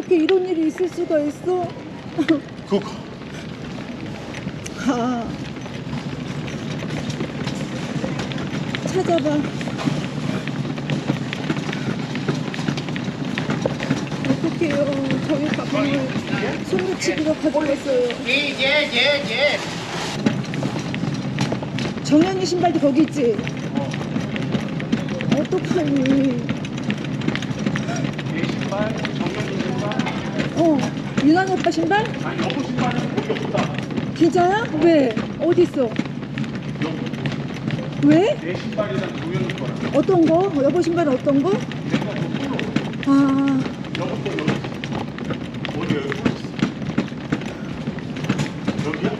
어떻게 이런 일이 있을 수가 있어? 그 아. 찾아봐. 어떡해요. 저희 가방을 손녀치기가 가져갔어요. 예예 예 정현이 신발도 거기 있지? 어떡하니. 내 신발, 정현이 신발. 어. 유난이 오빠 신발? 아니 여보 신발은 거기 없다. 진짜야? 왜? 어디 있어? 왜? 내 신발이랑 정현이 거랑. 어떤 거? 여보 신발은 어떤 거? 내거 폴로. 아, 여보 거 여기 있어. 어디 여기 있어. 여기야?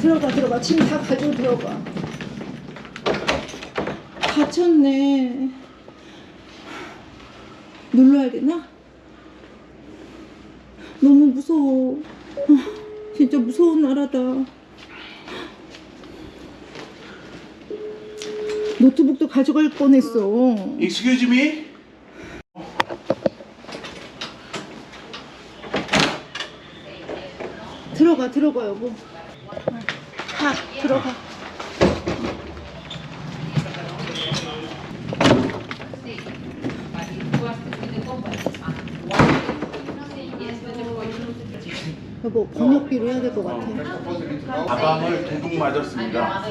들어가 들어가. 짐다 가지고 들어가. 갇혔네. 눌러야 되나? 너무 무서워. 아, 진짜 무서운 나라다. 노트북도 가져갈 뻔했어. Excuse me? 들어가 들어가 여보. 가 들어가. 여보 번역기로 해야 될 것 같아. 가방을 도둑 맞았습니다.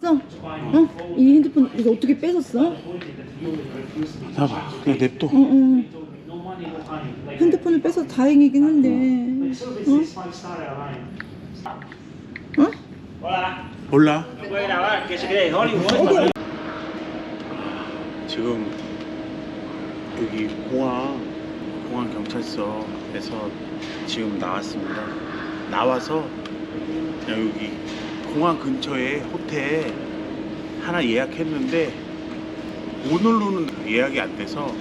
써? 어? 이 핸드폰 이거 어떻게 뺏었어? 봐봐, 그냥 냅둬. 어, 어. 핸드폰을 뺏어 다행이긴 한데. 어? 어? 몰라. 지금 여기 공항 공항 경찰서에서 지금 나왔습니다. 나와서 여기 공항 근처에 호텔 하나 예약했는데 오늘로는 예약이 안 돼서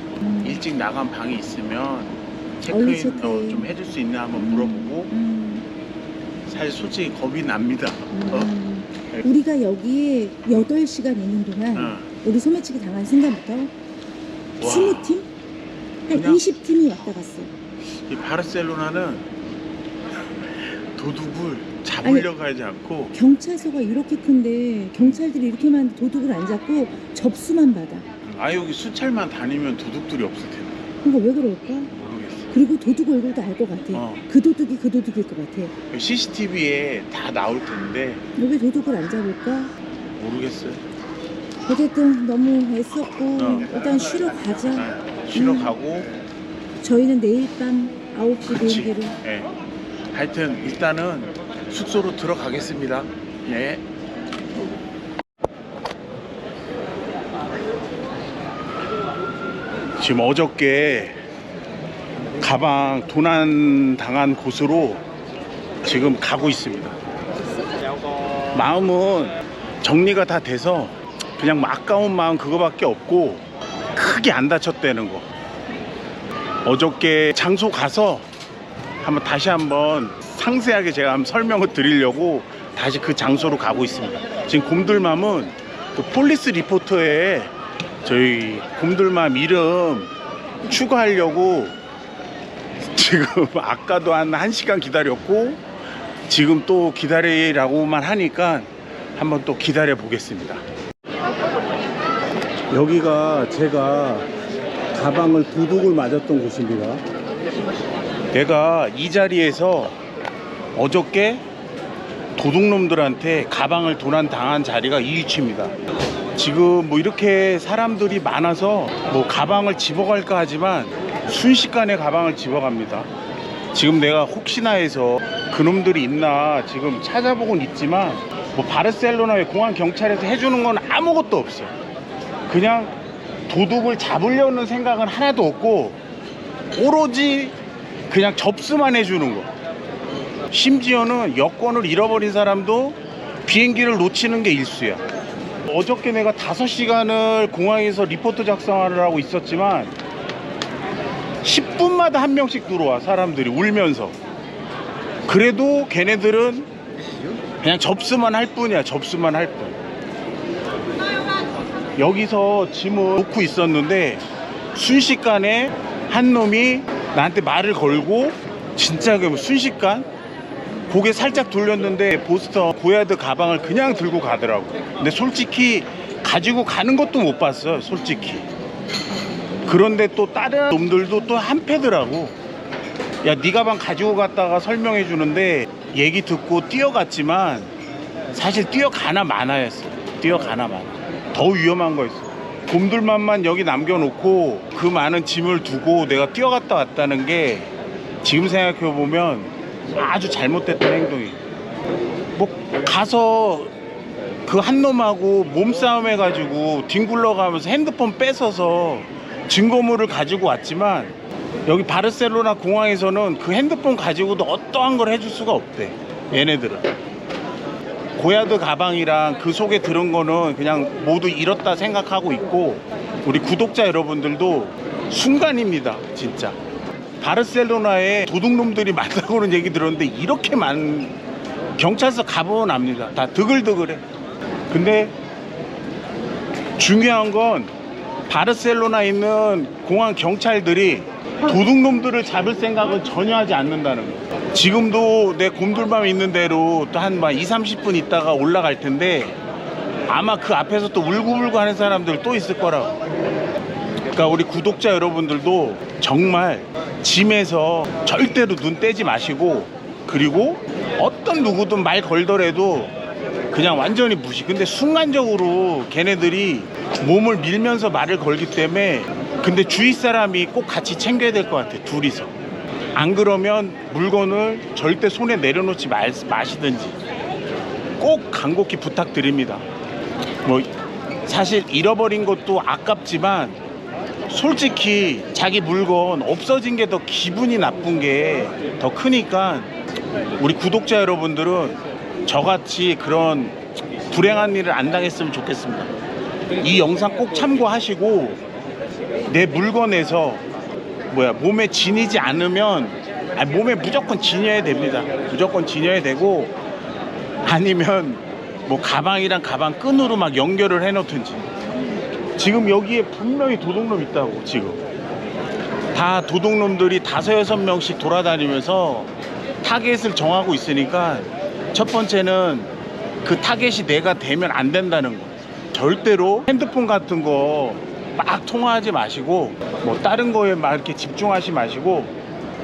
일찍 나간 방이 있으면 체크인 어. 좀 해줄 수 있나 한번 물어보고 음, 사실 솔직히 겁이 납니다. 어? 음. 우리가 여기에 8시간 있는 동안 어. 우리 소매치기 당한 순간부터 와. 20팀? 한 그냥- 20팀이 왔다 갔어. 이 바르셀로나는 도둑을 잡으려고 하지 않고 경찰서가 이렇게 큰데 경찰들이 이렇게 많은데 도둑을 안 잡고 접수만 받아. 아 여기 수찰만 다니면 도둑들이 없을 텐데 그거 왜 그럴까? 모르겠어. 그리고 도둑 얼굴도 알 것 같아. 어. 그 도둑이 그 도둑일 것 같아. CCTV에 다 나올 텐데 왜 도둑을 안 잡을까? 모르겠어요. 어쨌든 너무 애썼고 어. 일단 쉬러 가자. 아, 쉬러 음. 가고 저희는 내일 밤 9시 그치. 비행기로 예. 하여튼 일단은 숙소로 들어가겠습니다. 네. 지금 어저께 가방 도난 당한 곳으로 지금 가고 있습니다. 마음은 정리가 다 돼서 그냥 뭐 아까운 마음 그거밖에 없고 크게 안 다쳤다는 거. 어저께 장소 가서 한번 다시 한번 상세하게 제가 한번 설명을 드리려고 다시 그 장소로 가고 있습니다. 지금 곰들맘은 그 폴리스 리포터에 저희 곰들맘 이름 추가하려고 지금 아까도 한 1시간 기다렸고 지금 또 기다리라고만 하니까 한번 또 기다려 보겠습니다. 여기가 제가 가방을 도둑을 맞았던 곳입니다. 내가 이 자리에서 어저께 도둑놈들한테 가방을 도난 당한 자리가 이 위치입니다. 지금 뭐 이렇게 사람들이 많아서 뭐 가방을 집어갈까 하지만 순식간에 가방을 집어갑니다. 지금 내가 혹시나 해서 그놈들이 있나 지금 찾아보곤 있지만 뭐 바르셀로나의 공항 경찰에서 해주는 건 아무것도 없어. 그냥 도둑을 잡으려는 생각은 하나도 없고 오로지 그냥 접수만 해주는 거. 심지어는 여권을 잃어버린 사람도 비행기를 놓치는 게 일수야. 어저께 내가 5시간을 공항에서 리포트 작성을 하고 있었지만 10분마다 한 명씩 들어와 사람들이 울면서. 그래도 걔네들은 그냥 접수만 할 뿐이야. 접수만 할 뿐. 여기서 짐을 놓고 있었는데 순식간에 한 놈이 나한테 말을 걸고 진짜 그 순식간 고개 살짝 돌렸는데 보스터 고야드 가방을 그냥 들고 가더라고. 근데 솔직히 가지고 가는 것도 못 봤어요. 솔직히. 그런데 또 다른 놈들도 또 한 패더라고. 야, 네 가방 가지고 갔다가 설명해 주는데 얘기 듣고 뛰어갔지만 사실 뛰어가나 마나였어. 뛰어가나 마나. 더 위험한 거였어. 곰들만만 여기 남겨놓고 그 많은 짐을 두고 내가 뛰어갔다 왔다는 게 지금 생각해 보면 아주 잘못됐던 행동이. 뭐 가서 그 한 놈하고 몸싸움 해가지고 뒹굴러 가면서 핸드폰 뺏어서 증거물을 가지고 왔지만 여기 바르셀로나 공항에서는 그 핸드폰 가지고도 어떠한 걸 해줄 수가 없대. 얘네들은. 고야드 가방이랑 그 속에 들은 거는 그냥 모두 잃었다 생각하고 있고 우리 구독자 여러분들도 순간입니다. 진짜. 바르셀로나에 도둑놈들이 많다고는 얘기 들었는데 이렇게 많 경찰서 가보면 압니다. 다 드글드글해. 근데 중요한 건 바르셀로나 있는 공항 경찰들이 도둑놈들을 잡을 생각은 전혀 하지 않는다는 거. 지금도 내 곰돌밤 있는 대로 또한 2, 30분 있다가 올라갈 텐데 아마 그 앞에서 또 울고불고 하는 사람들 또 있을 거라고. 그러니까 우리 구독자 여러분들도 정말 짐에서 절대로 눈 떼지 마시고 그리고 어떤 누구든 말 걸더라도 그냥 완전히 무시. 근데 순간적으로 걔네들이 몸을 밀면서 말을 걸기 때문에 근데 주위 사람이 꼭 같이 챙겨야 될 것 같아. 둘이서. 안 그러면 물건을 절대 손에 내려놓지 말, 마시든지 꼭 간곡히 부탁드립니다. 뭐 사실 잃어버린 것도 아깝지만 솔직히 자기 물건 없어진 게 더 기분이 나쁜 게 더 크니까 우리 구독자 여러분들은 저같이 그런 불행한 일을 안 당했으면 좋겠습니다. 이 영상 꼭 참고하시고 내 물건에서 뭐야 몸에 지니지 않으면 아니, 몸에 무조건 지녀야 됩니다. 무조건 지녀야 되고 아니면 뭐 가방이랑 가방 끈으로 막 연결을 해 놓든지. 지금 여기에 분명히 도둑놈 있다고 지금. 다 도둑놈들이 다섯 여섯 명씩 돌아다니면서 타겟을 정하고 있으니까 첫 번째는 그 타겟이 내가 되면 안 된다는 거. 절대로 핸드폰 같은 거 막 통화하지 마시고 뭐 다른 거에 막 이렇게 집중하지 마시고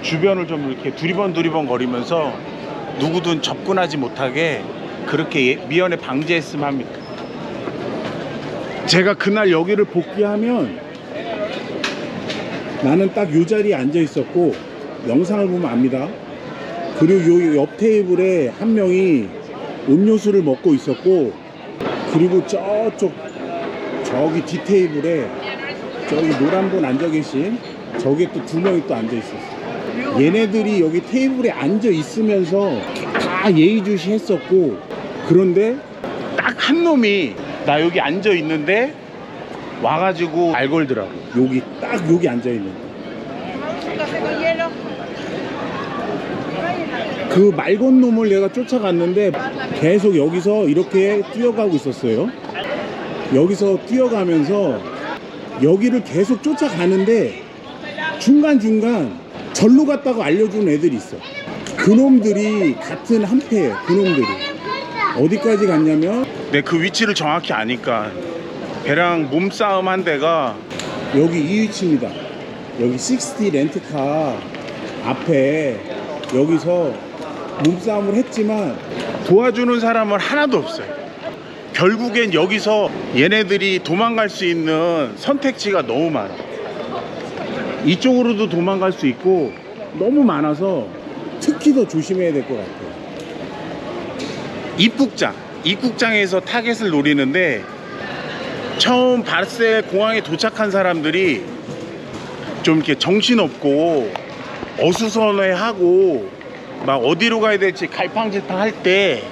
주변을 좀 이렇게 두리번 두리번 거리면서 누구든 접근하지 못하게 그렇게 예- 미연에 방지했으면 합니다. 제가 그날 여기를 복귀하면 나는 딱요 자리에 앉아 있었고 영상을 보면 압니다. 그리고 요옆 테이블에 한 명이 음료수를 먹고 있었고 그리고 저쪽 저기 뒤 테이블에 저기 노란 분 앉아 계신 저기 또두 명이 또 앉아 있었어. 얘네들이 여기 테이블에 앉아 있으면서 다 예의주시 했었고 그런데 딱 한 놈이 나 여기 앉아 있는데 와가지고 말 걸더라고. 여기 딱 여기 앉아 있는데. 그말건 놈을 내가 쫓아갔는데 계속 여기서 이렇게 뛰어가고 있었어요. 여기서 뛰어가면서 여기를 계속 쫓아가는데 중간중간 절로 갔다고 알려주는 애들이 있어. 그놈들이 같은 한패예요. 그놈들이. 어디까지 갔냐면 내 그 위치를 정확히 아니까 걔랑 몸싸움 한 데가 여기 이 위치입니다. 여기 60 렌트카 앞에 여기서 몸싸움을 했지만 도와주는 사람은 하나도 없어요. 결국엔 여기서 얘네들이 도망갈 수 있는 선택지가 너무 많아. 이쪽으로도 도망갈 수 있고 너무 많아서 특히 더 조심해야 될 것 같아요. 입국장, 입국장에서 타겟을 노리는데 처음 바르셀 공항에 도착한 사람들이 좀 이렇게 정신없고 어수선해하고 막 어디로 가야 될지 갈팡질팡 할때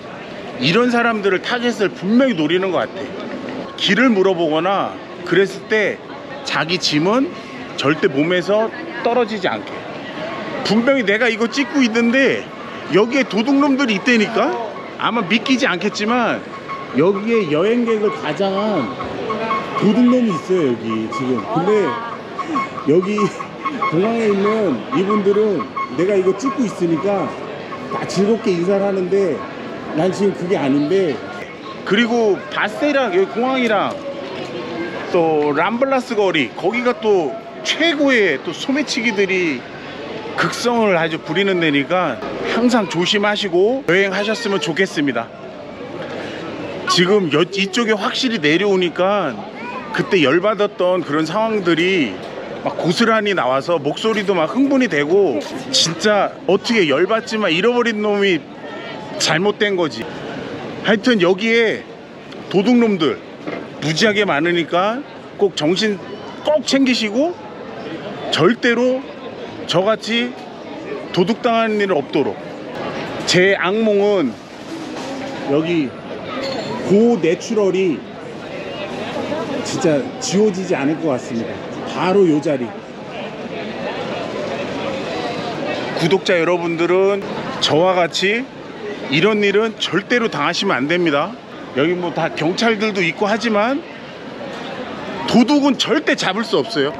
이런 사람들을 타겟을 분명히 노리는 것 같아. 길을 물어보거나 그랬을 때 자기 짐은 절대 몸에서 떨어지지 않게. 분명히 내가 이거 찍고 있는데 여기에 도둑놈들이 있다니까? 아마 믿기지 않겠지만 여기에 여행객을 가장한 도둑놈이 있어요 여기 지금 근데 여기 공항에 있는 이분들은 내가 이거 찍고 있으니까 다 즐겁게 인사를 하는데 난 지금 그게 아닌데 그리고 바세랑 여기 공항이랑 또 람블라스 거리 거기가 또 최고의 또 소매치기들이 극성을 아주 부리는 데니까 항상 조심하시고 여행하셨으면 좋겠습니다. 지금 여- 이쪽에 확실히 내려오니까 그때 열받았던 그런 상황들이 막 고스란히 나와서 목소리도 막 흥분이 되고 진짜 어떻게 열받지만 잃어버린 놈이 잘못된 거지. 하여튼 여기에 도둑놈들 무지하게 많으니까 꼭 정신 꼭 챙기시고 절대로 저같이 도둑당하는 일 없도록 제 악몽은 여기 고 내추럴이 진짜 지워지지 않을 것 같습니다. 바로 요 자리. 구독자 여러분들은 저와 같이 이런 일은 절대로 당하시면 안 됩니다. 여기 뭐 다 경찰들도 있고 하지만 도둑은 절대 잡을 수 없어요.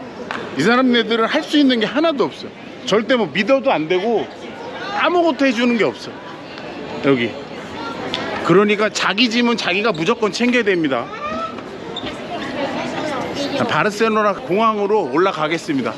이 사람네들은 할 수 있는 게 하나도 없어요. 절대 뭐 믿어도 안 되고 아무것도 해주는 게 없어. 여기. 그러니까 자기 짐은 자기가 무조건 챙겨야 됩니다. 자, 바르셀로나 공항으로 올라가겠습니다.